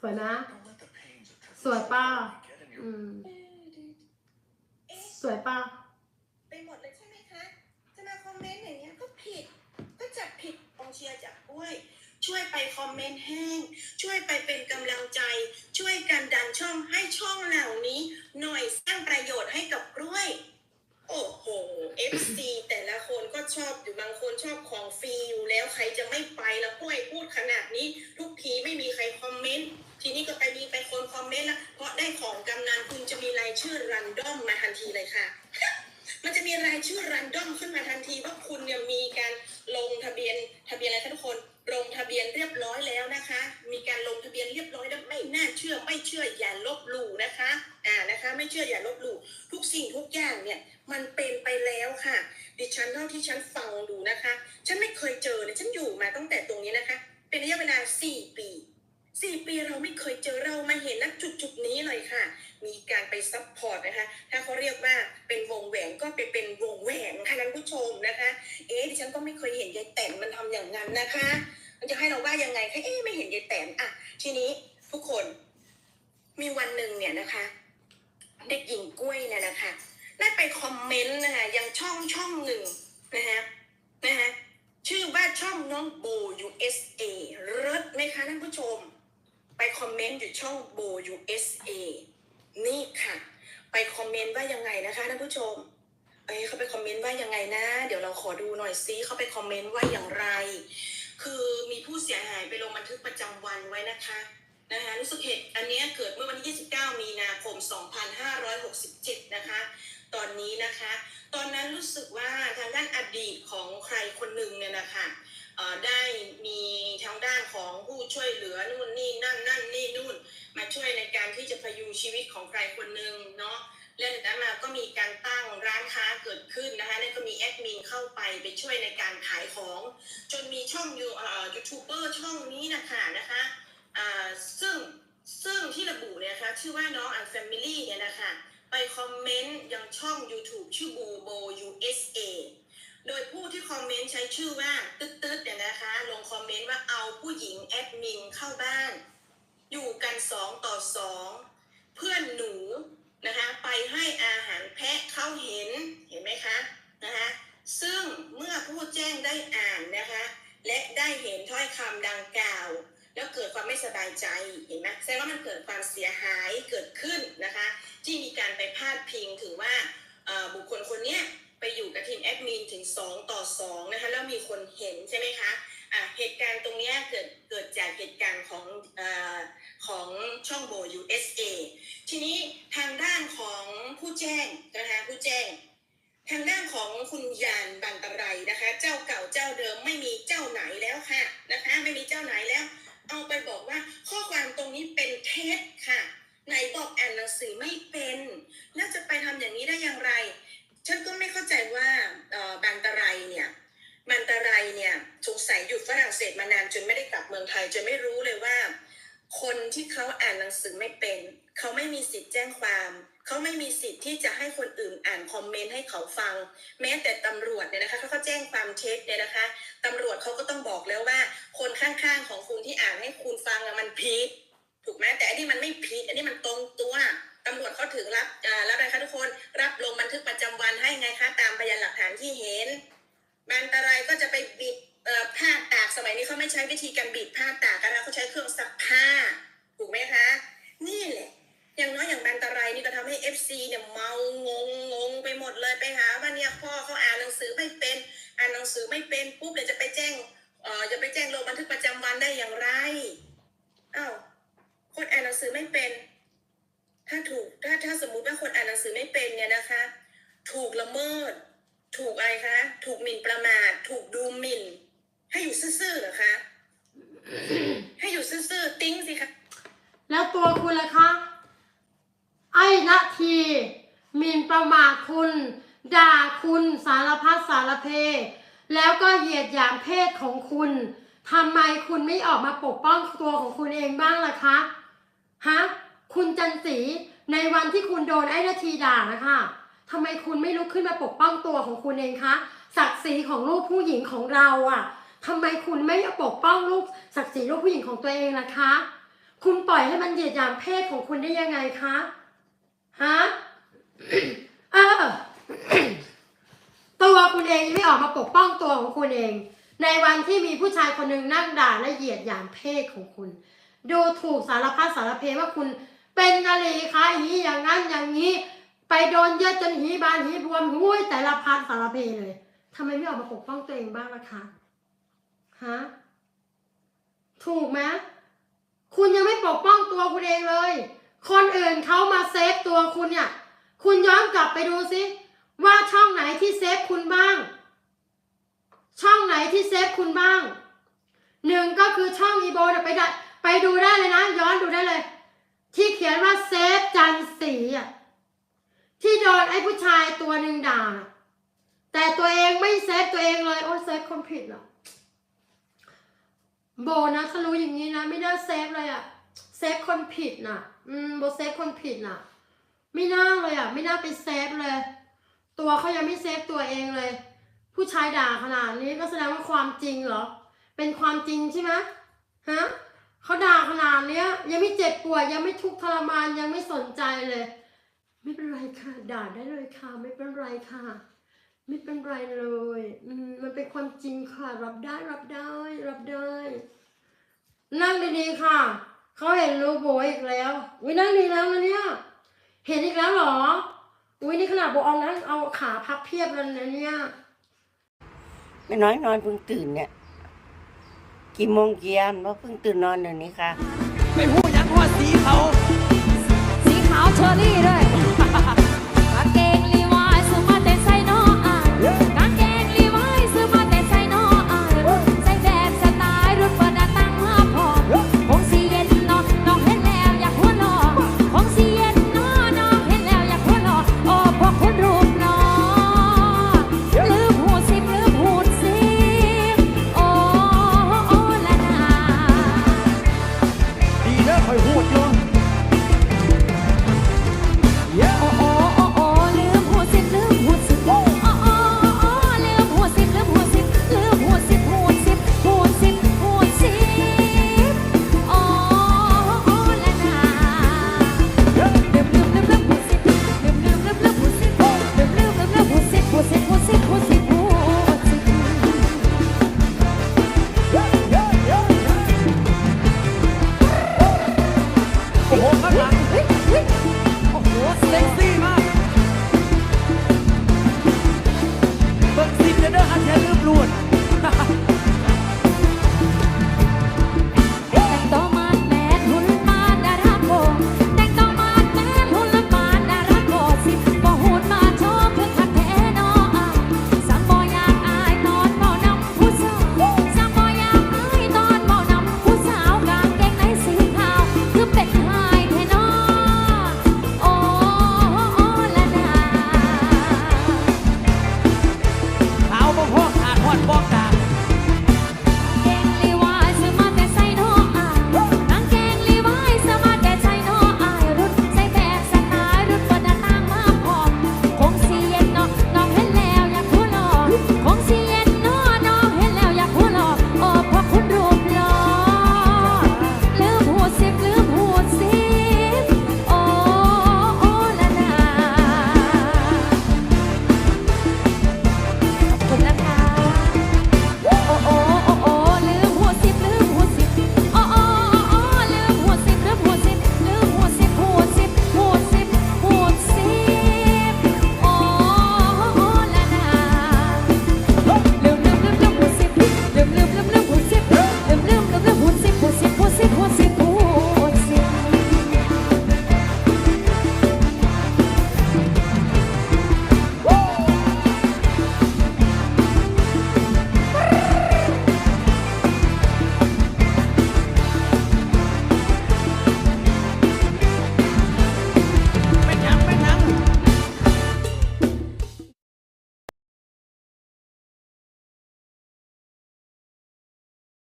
สวยนะ สวยป่ะอืมสวยป่ะไปหมดเลยใช่ไหมคะจะมาคอมเมนต์อย่างเงี้ยก็ผิด ก็จับผิดกองเชียร์จับกล้วย ช่วยไปคอมเมนต์แห้ง ช่วยไปเป็นกำลังใจ ช่วยกันดันช่องให้ช่องเหล่านี้ หน่อยสร้างประโยชน์ให้กับกล้วย โอ้โห FC แต่ละคนก็ชอบอยู่บางคนชอบของฟรีอยู่แล้วใครจะไม่ไปแล้วกล้วยพูดขนาดนี้ ทุกทีไม่มีใครคอมเมนต์ ทีนี้ก็ไปมีไปคนคอมเมนต์แล้วเพราะได้ของกำนันคุณจะมีรายชื่อรันดอมมาทันทีเลยค่ะ มันจะมีรายชื่อรันดอมขึ้นมาทันทีว่าคุณเนี่ยมีการลงทะเบียนทะเบียนอะไรคะทุกคนลงทะเบียนเรียบร้อยแล้วนะคะ มีการลงทะเบียนเรียบร้อยแล้วไม่น่าเชื่อไม่เชื่ออย่าลบหลู่นะคะอ่านะคะ ไม่เชื่ออย่าลบหลู่ทุกสิ่งทุกอย่างเนี่ยมันเป็นไปแล้วค่ะ ดิฉันเท่าที่ฉันฟังดูนะคะ ฉันไม่เคยเจอเลยฉันอยู่มาตั้งแต่ตรงนี้นะคะ เป็นระยะเวลาสี่ปี สี่ปีเราไม่เคยเจอเรามาเห็นณจุดจุดๆนี้เลยค่ะ มีการไปซัพพอร์ตนะคะ ถ้าเขาเรียกว่าเป็นวงแหวนก็ไปเป็นวงแหวนค่ะท่านผู้ชมนะคะ เอ๊ะดิฉันก็ไม่เคยเห็นยายแตนมันทำอย่างนั้นนะคะ มันจะให้เราว่ายังไงคะเอ๊ะไม่เห็นยายแตนอะทีนี้ทุกคน มีวันหนึ่งเนี่ยนะคะ เด็กหญิงกล้วยเนี่ยนะคะได้ไปคอมเมนต์นะคะยังช่องช่องหนึ่งนะคะนะคะชื่อว่าช่องน้องโบ USA เลิศไหมคะท่านผู้ชม ไปคอมเมนต์อยู่ช่องโบ USA นี่ค่ะ ไปคอมเมนต์ว่ายังไงนะคะท่านผู้ชมเอ้เขาไปคอมเมนต์ว่ายังไงนะ เดี๋ยวเราขอดูหน่อยซิเขาไปคอมเมนต์ว่าอย่างไร คือมีผู้เสียหายไปลงบันทึกประจำวันไว้นะคะนะคะรู้สึกเหตุอันนี้เกิดเมื่อวันที่ 29 มีนาคม 2567 นะคะ ตอนนี้นะคะ ตอนนั้นรู้สึกว่าทางด้านอดีตของใครคนหนึ่งเนี่ยนะคะได้ ของผู้ช่วยเหลือนู่นนี่นั่นนั่นนี่นู่น มาช่วยในการที่จะพยุงชีวิตของใครคนหนึ่งเนาะแล้วจากนั้นมาก็มีการตั้งร้านค้าเกิดขึ้นนะคะแล้วก็มีแอดมินเข้าไปไปช่วยในการขายของ จนมีช่องยูเอ่อยูทูบเบอร์ช่องนี้นะคะนะคะอ่าซึ่งซึ่งที่ระบุเนี่ยคะชื่อว่าน้องอันแฟมิลี่เนี่ยนะคะไปคอมเมนต์ยังช่อง YouTube ชื่อบูโบ USA โดยผู้ที่คอมเมนต์ใช้ชื่อว่าตึ๊ดตึ๊ดเนี่ยนะคะ ลงคอมเมนต์ว่าเอาผู้หญิงแอดมินเข้าบ้าน อยู่กันสองต่อสองเพื่อนหนูนะคะไปให้อาหารแพะเขาเห็นเห็นไหมคะนะคะซึ่งเมื่อผู้แจ้งได้อ่านนะคะ และได้เห็นถ้อยคำดังกล่าว แล้วเกิดความไม่สบายใจเห็นไหมแสดงว่ามันเกิดความเสียหายเกิดขึ้นนะคะ ที่มีการไปพาดพิงถึงว่าเอ่อบุคคลคนเนี้ยไปอยู่กับทีมแอดมินถึง 2 ต่อ 2 นะคะแล้วมีคนเห็นใช่ไหมคะอะเหตุการณ์ตรงนี้เกิดเกิดจากเหตุการณ์ของออของช่องโบ USA ทีนี้ทางด้านของผู้แจ้งนะคะผู้แจ้ง ทางด้านของคุณยานบันตะไรนะคะ เจ้าเก่าเจ้าเดิมไม่มีเจ้า ที่เขาอ่านหนังสือไม่เป็น เขาไม่มีสิทธิ์แจ้งความ เขาไม่มีสิทธิ์ที่จะให้คนอื่นอ่านคอมเมนต์ให้เขาฟัง แม้แต่ตำรวจเนี่ยนะคะเขาก็แจ้งความเท็จเนี่ยนะคะตำรวจเขาก็ต้องบอกแล้วว่า คนข้างๆของคุณที่อ่านให้คุณฟังมันผิดถูกไหมแต่อันนี้มันไม่ผิดอันนี้มันตรงตัวตำรวจเขาถึงรับอ่ารับอะไรคะทุกคนรับลงบันทึกประจำวันให้ไงคะตามพยานหลักฐานที่เห็นมันตรายก็จะไปบิดผ้าตากสมัยนี้เขาไม่ใช้วิธีการบิดผ้าตากกันนะเขาใช้เครื่อง เนี่ยพ่อเขาอ่านหนังสือไม่เป็น อ่านหนังสือไม่เป็นปุ๊บเดี๋ยวจะไปแจ้งเอ่อจะไปแจ้งลงบันทึกประจำวันได้อย่างไรอ้าวคนอ่านหนังสือไม่เป็น ถ้าถูกถ้าถ้าสมมุติว่าคนอ่านหนังสือไม่เป็นเนี่ยนะคะ ถูกละเมิด ถูกอะไรคะ ถูกหมิ่นประมาท ถูกดูหมิ่น ให้อยู่ซื่อๆเหรอคะ ให้อยู่ซื่อๆติ้งสิคะแล้วตัวคุณล่ะคะ ไอ้นาทีหมินประมาทคุณ ด่าคุณสารพัดสารเพ แล้วก็เหยียดหยามเพศของคุณทำไมคุณไม่ออกมาปกป้องตัวของคุณเองบ้างล่ะคะฮะคุณจันสีในวันที่คุณโดนไอ้นาทีด่านะคะทำไมคุณไม่ลุกขึ้นมาปกป้องตัวของคุณเองคะศักดิ์ศรีของลูกผู้หญิงของเราอะ่ะทำไมคุณไม่ปกป้องลูกศักดิ์ศรีลูกผู้หญิงของตัวเองล่ะคะ คุณปล่อยให้มันเหยียดหยามเพศของคุณได้ยังไงคะฮะเออ ตัวคุณเองยังไม่ออกมาปกป้องตัวของคุณเอง ในวันที่มีผู้ชายคนหนึ่งนั่งด่าและเหยียดหยามเพศของคุณ ดูถูกสารพัดสารเพว่าคุณเป็นอะไรคะอย่างนี้อย่างนั้นอย่างนี้ ไปโดนเยอะจนหีบานหีบวมหุ้ยแต่ละพันสารเพเลยทำไมไม่ออกมาปกป้องตัวเองบ้างล่ะคะฮะถูกไหมคุณยังไม่ปกป้องตัวคุณเองเลย คนอื่นเขามาเซฟตัวคุณเนี่ย คุณย้อนกลับไปดูสิ ว่าช่องไหนที่เซฟคุณบ้าง ช่องไหนที่เซฟคุณบ้างหนึ่งก็คือช่องอีโบเนี่ยไปได้ไปดูได้เลยนะ ย้อนดูได้เลย ที่เขียนว่าเซฟจันสีอะที่โดนไอ้ผู้ชายตัวหนึ่งด่า แต่ตัวเองไม่เซฟตัวเองเลย โอ้เซฟคนผิดเหรอโบนะถ้ารู้อย่างนี้นะ ไม่น่าเซฟเลยอะเซฟคนผิดน่ะ อืมโบเซฟคนผิดน่ะ ไม่น่าเลยอะ ไม่น่าไปเซฟเลย ตัวเขายังไม่เซฟตัวเองเลย ผู้ชายด่าขนาดนี้ก็แสดงว่าความจริงเหรอ เป็นความจริงใช่ไหมฮะเขาด่าขนาดเนี้ย ยังไม่เจ็บปวดยังไม่ทุกข์ทรมานยังไม่สนใจเลย ไม่เป็นไรค่ะ ด่าได้เลยค่ะ ไม่เป็นไรค่ะ ไม่เป็นไรเลยอืมันเป็นความจริงค่ะ รับได้รับได้ รับได้ นั่งดีๆค่ะเขาเห็นรูโบอีกแล้วอุ้ยนั่งดีแล้วนะเนี่ยเห็นอีกแล้วเหรอ อุ้ยนี่ขนาดโบเอานั่งเอาขาพับเพียบแล้วนะเนี่ยไม่น้อยนอนเพิ่งตื่นเนี่ยกี่โมงกี่ยามเพราะเพิ่งตื่นนอนเดี๋ยวนี้ค่ะไม่หูยังหัวสีเขา สีขาวเชอรี่ด้วย